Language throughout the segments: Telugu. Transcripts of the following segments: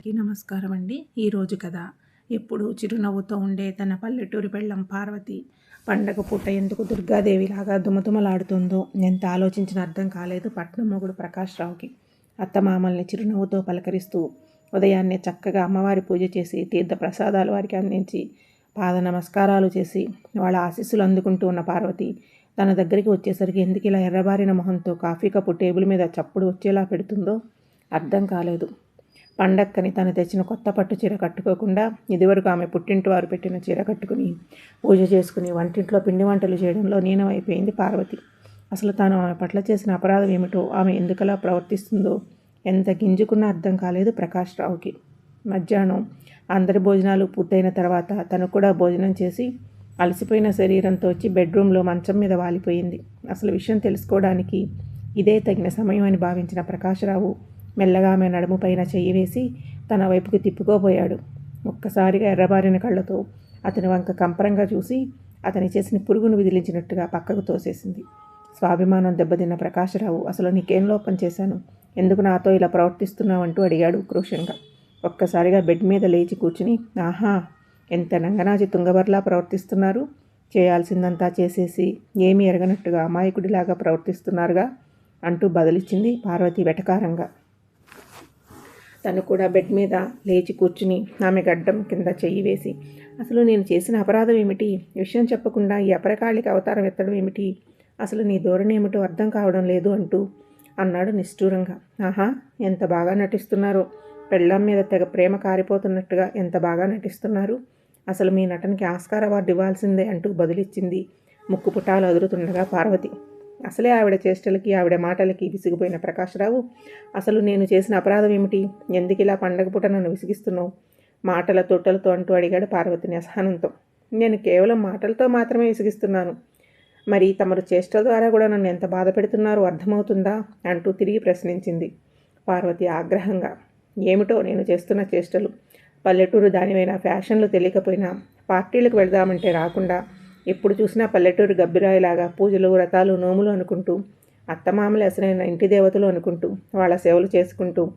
అందరికీ నమస్కారం అండి. ఈరోజు కథ. ఎప్పుడు చిరునవ్వుతో ఉండే తన పల్లెటూరి పెళ్ళం పార్వతి పండగ పూట ఎందుకు దుర్గాదేవిలాగా దుమతుమలాడుతుందో ఎంత ఆలోచించిన అర్థం కాలేదు పట్నం మొగుడు ప్రకాష్ రావుకి. అత్తమామల్ని చిరునవ్వుతో పలకరిస్తూ ఉదయాన్నే చక్కగా అమ్మవారి పూజ చేసి తీర్థ ప్రసాదాలు వారికి అందించి పాద నమస్కారాలు చేసి వాళ్ళ ఆశీస్సులు అందుకుంటూ ఉన్న పార్వతి తన దగ్గరికి వచ్చేసరికి ఎందుకు ఇలా ఎర్రబారిన మొహంతో కాఫీ కప్పు టేబుల్ మీద చప్పుడు వచ్చేలా పెడుతుందో అర్థం కాలేదు. పండక్కని తను తెచ్చిన కొత్త పట్టు చీర కట్టుకోకుండా ఇదివరకు ఆమె పుట్టింటి వారు పెట్టిన చీర కట్టుకుని పూజ చేసుకుని వంటింట్లో పిండి వంటలు చేయడంలో నీనమైపోయింది పార్వతి. అసలు తాను ఆమె పట్ల చేసిన అపరాధం ఏమిటో ఆమె ఎందుకలా ప్రవర్తిస్తుందో ఎంత గింజుకున్నా అర్థం కాలేదు ప్రకాష్ రావుకి. మధ్యాహ్నం అందరి భోజనాలు పూర్తయిన తర్వాత తను కూడా భోజనం చేసి అలసిపోయిన శరీరంతో వచ్చి బెడ్రూమ్లో మంచం మీద వాలిపోయింది. అసలు విషయం తెలుసుకోవడానికి ఇదే తగిన సమయం అని భావించిన ప్రకాశరావు మెల్లగా ఆమె నడుము పైన చెయ్యి వేసి తన వైపుకి తిప్పుకోబోయాడు. ఒక్కసారిగా ఎర్రబారిన కళ్ళతో అతని వంక కంపరంగా చూసి అతని చేసిన పురుగును విదిలించినట్టుగా పక్కకు తోసేసింది. స్వాభిమానం దెబ్బతిన్న ప్రకాశరావు అసలు నీకేం లోపం చేశాను? ఎందుకు నాతో ఇలా ప్రవర్తిస్తున్నావంటూ అడిగాడు క్రూషంగా. ఒక్కసారిగా బెడ్ మీద లేచి కూర్చుని ఆహా ఎంత నంగనాచి తుంగబర్లా ప్రవర్తిస్తున్నారు? చేయాల్సిందంతా చేసేసి ఏమీ ఎరగనట్టుగా అమాయకుడిలాగా ప్రవర్తిస్తున్నారుగా? అంటూ బదిలిచ్చింది పార్వతి వెటకారంగా. తను కూడా బెడ్ మీద లేచి కూర్చుని ఆమె గడ్డం కింద చెయ్యి వేసి అసలు నేను చేసిన అపరాధం ఏమిటి? విషయం చెప్పకుండా ఈ అపరకాళిక అవతారం ఎత్తడం ఏమిటి? అసలు నీ ధోరణి ఏమిటో అర్థం కావడం లేదు అంటూ అన్నాడు నిష్ఠూరంగా. ఆహా ఎంత బాగా నటిస్తున్నారో. పెళ్ళం మీద తెగ ప్రేమ కారిపోతున్నట్టుగా ఎంత బాగా నటిస్తున్నారు. అసలు మీ నటనకి ఆస్కార్ అవార్డు ఇవ్వాల్సిందే అంటూ బదులిచ్చింది ముక్కు పుటాలు అదురుతుండగా పార్వతి. అసలే ఆవిడ చేష్టలకి ఆవిడ మాటలకి విసిగిపోయిన ప్రకాశరావు అసలు నేను చేసిన అపరాధం ఏమిటి? ఎందుకు ఇలా పండగ పూట నన్ను విసిగిస్తున్నావు? మాటల తొట్టలతో అంటూ అడిగాడు పార్వతిని అసహనంతో. నేను కేవలం మాటలతో మాత్రమే విసిగిస్తున్నాను. మరి తమరు చేష్టల ద్వారా కూడా నన్ను ఎంత బాధ పెడుతున్నారో అర్థమవుతుందా? అంటూ తిరిగి ప్రశ్నించింది పార్వతి ఆగ్రహంగా. ఏమిటో నేను చేస్తున్న చేష్టలు. పల్లెటూరు దానివైన ఫ్యాషన్లు తెలియకపోయినా పార్టీలకు వెళదామంటే రాకుండా ఎప్పుడు చూసినా పల్లెటూరు గబ్బిరాయిలాగా పూజలు వ్రతాలు నోములు అనుకుంటూ అత్తమామలు అసలైన ఇంటి దేవతలు అనుకుంటూ వాళ్ళ సేవలు చేసుకుంటూ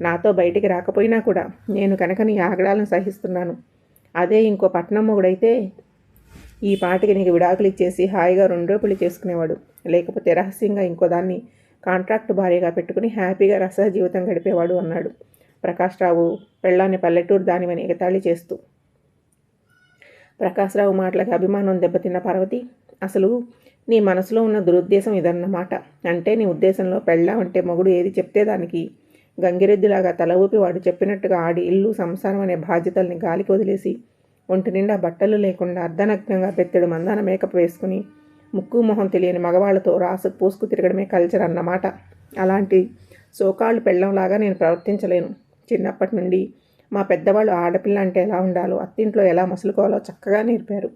నాతో బయటికి రాకపోయినా కూడా నేను కనుక నీ ఆగడాలను సహిస్తున్నాను. అదే ఇంకో పట్నం మొగుడైతే ఈ పాటికి నీకు విడాకులు ఇచ్చేసి హాయిగా రెండో పెళ్ళి చేసుకునేవాడు. లేకపోతే రహస్యంగా ఇంకో దాన్ని కాంట్రాక్ట్ భార్యగా పెట్టుకుని హ్యాపీగా రస జీవితం గడిపేవాడు అన్నాడు. ప్రకాష్ రావు పెళ్ళాన్ని పల్లెటూరు దానివని ఎగతాళి చేస్తూ ప్రకాశ్రావు మాటలకు అభిమానం దెబ్బతిన్న పార్వతి అసలు నీ మనసులో ఉన్న దురుద్దేశం ఇదన్నమాట. అంటే నీ ఉద్దేశంలో పెళ్ళాం అంటే మొగుడు ఏది చెప్తే దానికి గంగిరెద్దులాగా తల ఊపి వాడు చెప్పినట్టుగా ఆడి ఇల్లు సంసారం అనే బాధ్యతల్ని గాలికి వదిలేసి ఒంటి నిండా బట్టలు లేకుండా అర్ధనగ్నంగా పెత్తడు మందాన మేకప్ వేసుకుని ముక్కు మొహం తెలియని మగవాళ్ళతో రాసు పూసుకు తిరగడమే కల్చర్ అన్నమాట. అలాంటి సోకాళ్ళు పెళ్ళంలాగా నేను ప్రవర్తించలేను. చిన్నప్పటి నుండి మా పెద్దవాళ్ళు ఆడపిల్ల అంటే ఎలా ఉండాలో అత్తింట్లో ఎలా మసులుకోవాలో చక్కగా నేర్పారు.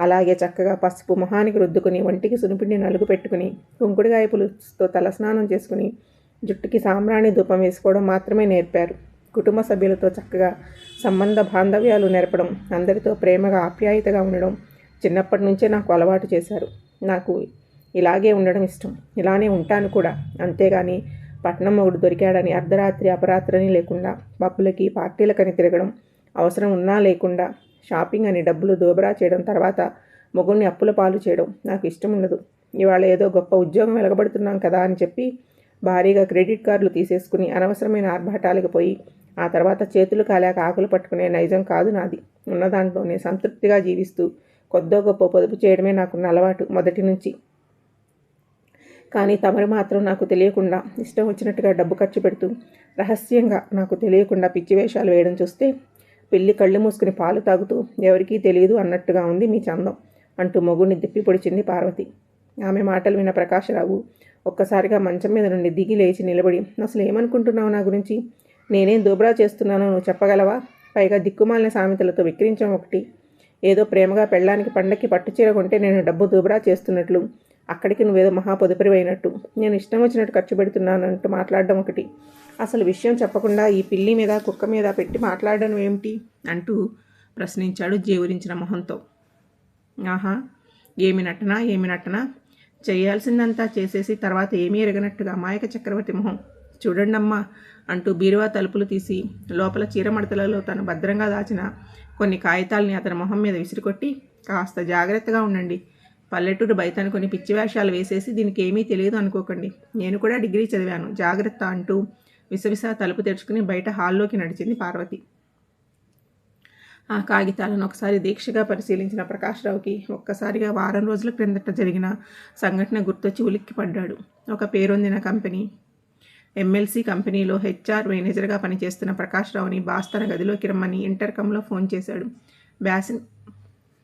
అలాగే చక్కగా పసుపు మొహానికి రుద్దుకుని ఒంటికి సునిపిండి నలుగు పెట్టుకుని కుంకుడుగాయ పులుసుతో తలస్నానం చేసుకుని జుట్టుకి సాంబ్రాణి ధూపం వేసుకోవడం మాత్రమే నేర్పారు. కుటుంబ సభ్యులతో చక్కగా సంబంధ బాంధవ్యాలు నేర్పడం అందరితో ప్రేమగా ఆప్యాయతగా ఉండడం చిన్నప్పటి నుంచే నాకు అలవాటు చేశారు. నాకు ఇలాగే ఉండడం ఇష్టం. ఇలానే ఉంటాను కూడా. అంతేగాని పట్నం ఒకడు దొరికాడని అర్ధరాత్రి అపరాత్రని లేకుండా పప్పులకి పార్టీలకని తిరగడం అవసరం ఉన్నా లేకుండా షాపింగ్ అని డబ్బులు దోబరా చేయడం తర్వాత మొగుడిని అప్పుల పాలు చేయడం నాకు ఇష్టం ఉండదు ఇవాళ ఏదో గొప్ప ఉద్యోగం వెలగబడుతున్నాం కదా అని చెప్పి భారీగా క్రెడిట్ కార్డులు తీసేసుకుని అనవసరమైన ఆర్భాటాలకు పోయి ఆ తర్వాత చేతులు కాలేక ఆకులు పట్టుకునే నైజం కాదు నాది. ఉన్న దాంట్లోనే సంతృప్తిగా జీవిస్తూ కొద్దో గొప్ప పొదుపు చేయడమే నాకున్న అలవాటు మొదటి నుంచి. కానీ తమరు మాత్రం నాకు తెలియకుండా ఇష్టం వచ్చినట్టుగా డబ్బు ఖర్చు పెడుతూ రహస్యంగా నాకు తెలియకుండా పిచ్చి వేషాలు వేయడం చూస్తే పిల్లి కళ్ళు మూసుకుని పాలు తాగుతూ ఎవరికీ తెలియదు అన్నట్టుగా ఉంది మీ చందం అంటూ మొగుడిని దిప్పి పొడిచింది పార్వతి. ఆమె మాటలు విన్న ప్రకాశరావు ఒక్కసారిగా మంచం మీద నుండి దిగి లేచి నిలబడి అసలు ఏమనుకుంటున్నావు నా గురించి? నేనేం దూబరా చేస్తున్నానో నువ్వు చెప్పగలవా? పైగా దిక్కుమాలిన సామెతలతో విక్రించడం ఒకటి. ఏదో ప్రేమగా పెళ్ళానికి పండక్కి పట్టుచీర కొంటే నేను డబ్బు దూబరా చేస్తున్నట్లు అక్కడికి నువ్వేదో మహాపొదుపరి అయినట్టు నేను ఇష్టం వచ్చినట్టు ఖర్చు పెడుతున్నానంటూ మాట్లాడడం ఒకటి. అసలు విషయం చెప్పకుండా ఈ పిల్లి మీద కుక్క మీద పెట్టి మాట్లాడడం ఏమిటి? అంటూ ప్రశ్నించాడు జీవరించిన మొహంతో. ఆహా ఏమి నటనా ఏమి నటనా? చేయాల్సిందంతా చేసేసి తర్వాత ఏమీ ఎరగనట్టుగా అమాయక చక్రవర్తి మొహం. చూడండమ్మా అంటూ బీరువా తలుపులు తీసి లోపల చీరమడతలలో తను భద్రంగా దాచిన కొన్ని కాగితాలని అతని మొహం మీద విసిరికొట్టి కాస్త జాగ్రత్తగా ఉండండి. పల్లెటూరు బయట కొన్ని పిచ్చి వేషాలు వేసేసి దీనికి ఏమీ తెలియదు అనుకోకండి. నేను కూడా డిగ్రీ చదివాను. జాగ్రత్త అంటూ విసవిస తలుపు తెరుచుకుని బయట హాల్లోకి నడిచింది పార్వతి. ఆ కాగితాలను ఒకసారి దీక్షగా పరిశీలించిన ప్రకాశ్రావుకి ఒక్కసారిగా వారం రోజుల క్రిందట జరిగిన సంఘటన గుర్తొచ్చి ఉలిక్కి పడ్డాడు ఒక పేరొందిన కంపెనీ. ఎమ్మెల్సీ కంపెనీలో హెచ్ఆర్ మేనేజర్గా పనిచేస్తున్న ప్రకాశ్రావుని బాస్ తన గదిలోకి రమ్మని ఇంటర్కంలో ఫోన్ చేశాడు. బ్యాసిన్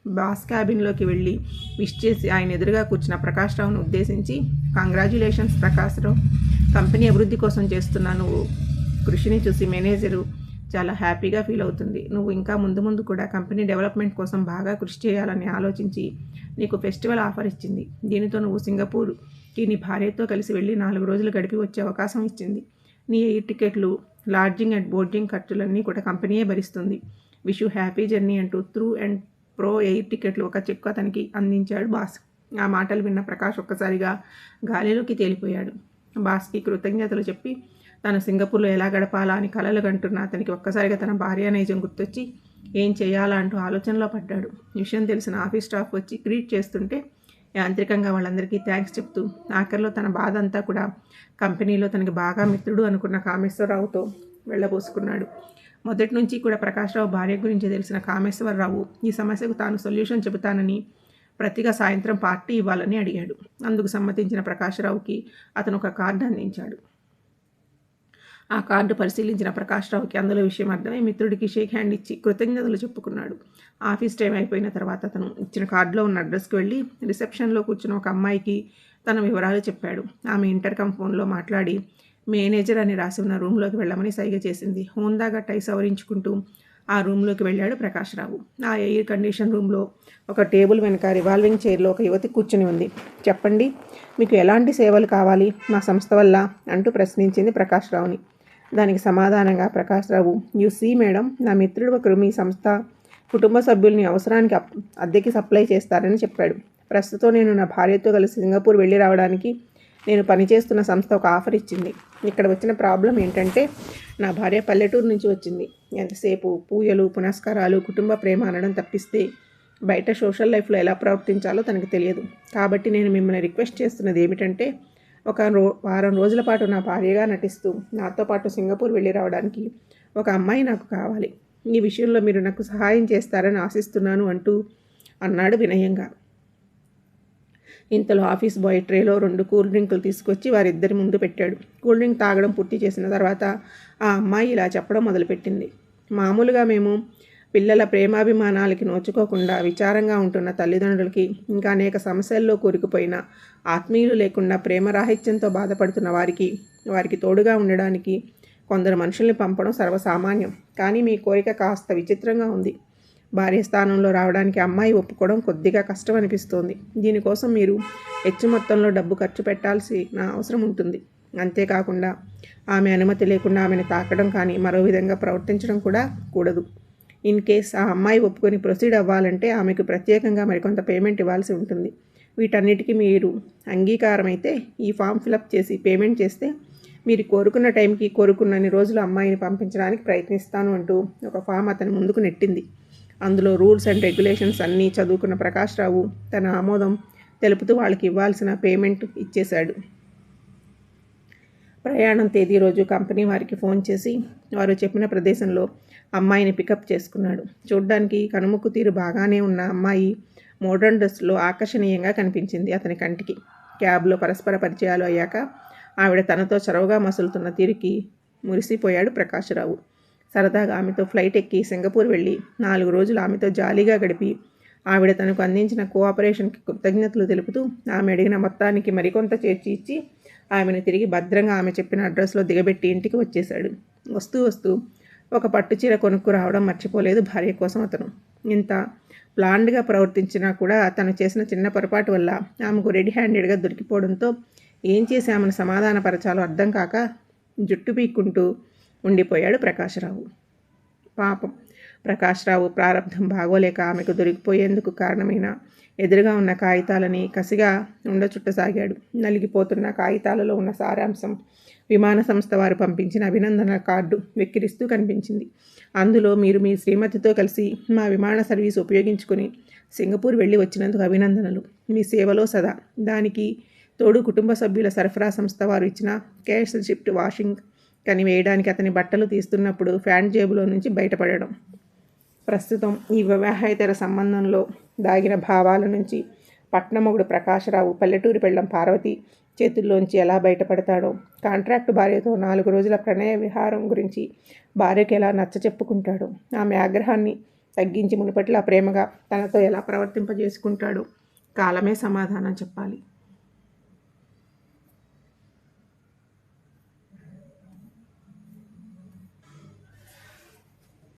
బాస్ క్యాబిన్లోకి వెళ్ళి విష్ చేసి ఆయన ఎదురుగా కూర్చున్న ప్రకాష్ రావును ఉద్దేశించి కంగ్రాచ్యులేషన్స్ ప్రకాశ్రావు కంపెనీ అభివృద్ధి కోసం చేస్తున్న నువ్వు కృషిని చూసి మేనేజరు చాలా హ్యాపీగా ఫీల్ అవుతుంది. నువ్వు ఇంకా ముందు ముందు కూడా కంపెనీ డెవలప్మెంట్ కోసం బాగా కృషి చేయాలని ఆలోచించి నీకు ఫెస్టివల్ ఆఫర్ ఇచ్చింది. దీనితో నువ్వు సింగపూర్కి నీ భార్యతో కలిసి వెళ్ళి నాలుగు రోజులు గడిపి వచ్చే అవకాశం ఇచ్చింది. నీ ఎయిర్ టికెట్లు లాడ్జింగ్ అండ్ బోర్డింగ్ ఖర్చులన్నీ కూడా కంపెనీయే భరిస్తుంది. విష్ యూ హ్యాపీ జర్నీ అంటూ త్రూ అండ్ ప్రో ఎయిర్ టికెట్లు ఒక చెక్కు అతనికి అందించాడు బాస్. ఆ మాటలు విన్న ప్రకాష్ ఒక్కసారిగా గాలిలోకి తేలిపోయాడు. బాస్కి కృతజ్ఞతలు చెప్పి తను సింగపూర్లో ఎలా గడపాలా అని కలలు కంటున్న అతనికి ఒక్కసారిగా తన భార్య నైజం గుర్తొచ్చి ఏం చేయాలా అంటూ ఆలోచనలో పడ్డాడు. విషయం తెలిసిన ఆఫీస్ స్టాఫ్ వచ్చి గ్రీట్ చేస్తుంటే యాంత్రికంగా వాళ్ళందరికీ థ్యాంక్స్ చెప్తూ ఆఖరిలో తన బాధ అంతా కూడా కంపెనీలో తనకి బాగా మిత్రుడు అనుకున్న కామేశ్వరరావుతో వెళ్ళబోసుకున్నాడు. మొదటి నుంచి కూడా ప్రకాశ్రావు భార్య గురించి తెలిసిన కామేశ్వరరావు ఈ సమస్యకు తాను సొల్యూషన్ చెబుతానని ప్రతిగా సాయంత్రం పార్టీ ఇవ్వాలని అడిగాడు. అందుకు సమ్మతించిన ప్రకాశ్రావుకి అతను ఒక కార్డు అందించాడు. ఆ కార్డు పరిశీలించిన ప్రకాశ్రావుకి అందులో విషయం అర్థమై మిత్రుడికి షేక్ హ్యాండ్ ఇచ్చి కృతజ్ఞతలు చెప్పుకున్నాడు. ఆఫీస్ టైం అయిపోయిన తర్వాత అతను ఇచ్చిన కార్డులో ఉన్న అడ్రస్కి వెళ్ళి రిసెప్షన్లో కూర్చున్న ఒక అమ్మాయికి తన వివరాలు చెప్పాడు. ఆమె ఇంటర్కమ్ ఫోన్లో మాట్లాడి మేనేజర్ అని రాసి ఉన్న రూమ్లోకి వెళ్ళమని సైగ చేసింది. హోందాగా టై సవరించుకుంటూ ఆ రూమ్లోకి వెళ్ళాడు ప్రకాశ్రావు. ఆ ఎయిర్ కండిషన్ రూమ్లో ఒక టేబుల్ వెనుక రివాల్వింగ్ చైర్లో ఒక యువతి కూర్చుని ఉంది. చెప్పండి మీకు ఎలాంటి సేవలు కావాలి? మా సంస్థ వల్ల? అంటూ ప్రశ్నించింది ప్రకాశ్రావుని. దానికి సమాధానంగా ప్రకాశ్రావు యు సీ మేడం నా మిత్రుడు ఒకరు మీ సంస్థ కుటుంబ సభ్యుల్ని అవసరానికి అద్దెకి సప్లై చేస్తారని చెప్పాడు. ప్రస్తుతం నేను నా భార్యతో కలిసి సింగపూర్ వెళ్ళి రావడానికి నేను పనిచేస్తున్న సంస్థ ఒక ఆఫర్ ఇచ్చింది. ఇక్కడ వచ్చిన ప్రాబ్లం ఏంటంటే నా భార్య పల్లెటూరు నుంచి వచ్చింది. ఎంతసేపు పూజలు పునస్కారాలు కుటుంబ ప్రేమ అనడం తప్పిస్తే బయట సోషల్ లైఫ్లో ఎలా ప్రవర్తించాలో తనకు తెలియదు. కాబట్టి నేను మిమ్మల్ని రిక్వెస్ట్ చేస్తున్నది ఏమిటంటే ఒక రో వారం రోజుల పాటు నా భార్యగా నటిస్తూ నాతో పాటు సింగపూర్ వెళ్ళి రావడానికి ఒక అమ్మాయి నాకు కావాలి. ఈ విషయంలో మీరు నాకు సహాయం చేస్తారని ఆశిస్తున్నాను అంటూ అన్నాడు వినయంగా. ఇంతలో ఆఫీస్ బాయ్ ట్రేలో రెండు కూల్ డ్రింకులు తీసుకొచ్చి వారిద్దరి ముందు పెట్టాడు. కూల్ డ్రింక్ తాగడం పూర్తి చేసిన తర్వాత ఆ అమ్మాయి ఇలా చెప్పడం మొదలుపెట్టింది. మామూలుగా మేము పిల్లల ప్రేమాభిమానాలకి నోచుకోకుండా విచారంగా ఉంటున్న తల్లిదండ్రులకి ఇంకా అనేక సమస్యల్లో కూరుకుపోయిన ఆత్మీయులు లేకుండా ప్రేమరాహిత్యంతో బాధపడుతున్న వారికి వారికి తోడుగా ఉండడానికి కొందరు మనుషుల్ని పంపడం సర్వసామాన్యం. కానీ మీ కోరిక కాస్త విచిత్రంగా ఉంది. భార్య స్థానంలో రావడానికి అమ్మాయి ఒప్పుకోవడం కొద్దిగా కష్టం అనిపిస్తోంది దీనికోసం మీరు హెచ్చు మొత్తంలో డబ్బు ఖర్చు పెట్టాల్సిన అవసరం ఉంటుంది. అంతేకాకుండా ఆమె అనుమతి లేకుండా ఆమెను తాకడం కానీ మరో విధంగా ప్రవర్తించడం కూడా కూడదు. ఇన్ కేస్ ఆ అమ్మాయి ఒప్పుకొని ప్రొసీడ్ అవ్వాలంటే ఆమెకు ప్రత్యేకంగా మరికొంత పేమెంట్ ఇవ్వాల్సి ఉంటుంది. వీటన్నిటికీ మీరు అంగీకారం అయితే ఈ ఫామ్ ఫిలప్ చేసి పేమెంట్ చేస్తే మీరు కోరుకున్న టైంకి కోరుకున్నన్ని రోజులు అమ్మాయిని పంపించడానికి ప్రయత్నిస్తాను అంటూ ఒక ఫామ్ అతని ముందుకు నెట్టింది. అందులో రూల్స్ అండ్ రెగ్యులేషన్స్ అన్నీ చదువుకున్న ప్రకాష్ రావు తన ఆమోదం తెలుపుతూ వాళ్ళకి ఇవ్వాల్సిన పేమెంట్ ఇచ్చేశాడు. ప్రయాణం తేదీ రోజు కంపెనీ వారికి ఫోన్ చేసి వారు చెప్పిన ప్రదేశంలో అమ్మాయిని పికప్ చేసుకున్నాడు. చూడ్డానికి కనుముక్కు తీరు బాగానే ఉన్న అమ్మాయి మోడర్న్ డ్రెస్లో ఆకర్షణీయంగా కనిపించింది అతని కంటికి. క్యాబ్లో పరస్పర పరిచయాలు అయ్యాక ఆవిడ తనతో చొరవగా మసులుతున్న తీరికి మురిసిపోయాడు ప్రకాశరావు సరదాగా ఆమెతో ఫ్లైట్ ఎక్కి సింగపూర్ వెళ్ళి నాలుగు రోజులు ఆమెతో జాలీగా గడిపి ఆవిడ తనకు అందించిన కోఆపరేషన్కి కృతజ్ఞతలు తెలుపుతూ ఆమె అడిగిన మొత్తానికి మరికొంత చేర్చి ఇచ్చి ఆమెను తిరిగి భద్రంగా ఆమె చెప్పిన అడ్రస్లో దిగబెట్టి ఇంటికి వచ్చేశాడు. వస్తూ వస్తూ ఒక పట్టు చీర కొనుక్కు రావడం మర్చిపోలేదు భార్య కోసం అతను. ఇంత ప్లాన్డ్గా ప్రవర్తించినా కూడా తను చేసిన చిన్న పొరపాటు వల్ల ఆమెకు రెడీ హ్యాండెడ్గా దొరికిపోవడంతో ఏం చేసి ఆమెను సమాధానపరచాలో అర్థం కాక జుట్టు పీక్కుంటూ ఉండిపోయాడు ప్రకాశరావు. పాపం. ప్రకాశ్రావు ప్రారంభం బాగోలేక ఆమెకు దొరికిపోయేందుకు కారణమైన ఎదురుగా ఉన్న కాగితాలని కసిగా ఉండచుట్టసాగాడు. నలిగిపోతున్న కాగితాలలో ఉన్న సారాంశం విమాన సంస్థ వారు పంపించిన అభినందన కార్డు వెక్కిరిస్తూ కనిపించింది. అందులో మీరు మీ శ్రీమతితో కలిసి మా విమాన సర్వీస్ ఉపయోగించుకుని సింగపూర్ వెళ్ళి వచ్చినందుకు అభినందనలు. మీ సేవలో సదా. దానికి తోడు కుటుంబ సభ్యుల సరఫరా సంస్థ వారు ఇచ్చిన క్యాష్ షిఫ్ట్ వాషింగ్ కానీ వేయడానికి అతని బట్టలు తీస్తున్నప్పుడు ఫ్యాంట్ జేబులో నుంచి బయటపడడం. ప్రస్తుతం ఈ వివాహేతర సంబంధంలో దాగిన భావాల నుంచి పట్నమొగుడు ప్రకాశరావు పల్లెటూరి పెళ్ళం పార్వతి చేతుల్లోంచి ఎలా బయటపడతాడో కాంట్రాక్టు భార్యతో నాలుగు రోజుల ప్రణయ విహారం గురించి భార్యకి ఎలా నచ్చ చెప్పుకుంటాడో ఆమె ఆగ్రహాన్ని తగ్గించి మునుపట్లా ప్రేమగా తనతో ఎలా ప్రవర్తింపజేసుకుంటాడో కాలమే సమాధానం చెప్పాలి.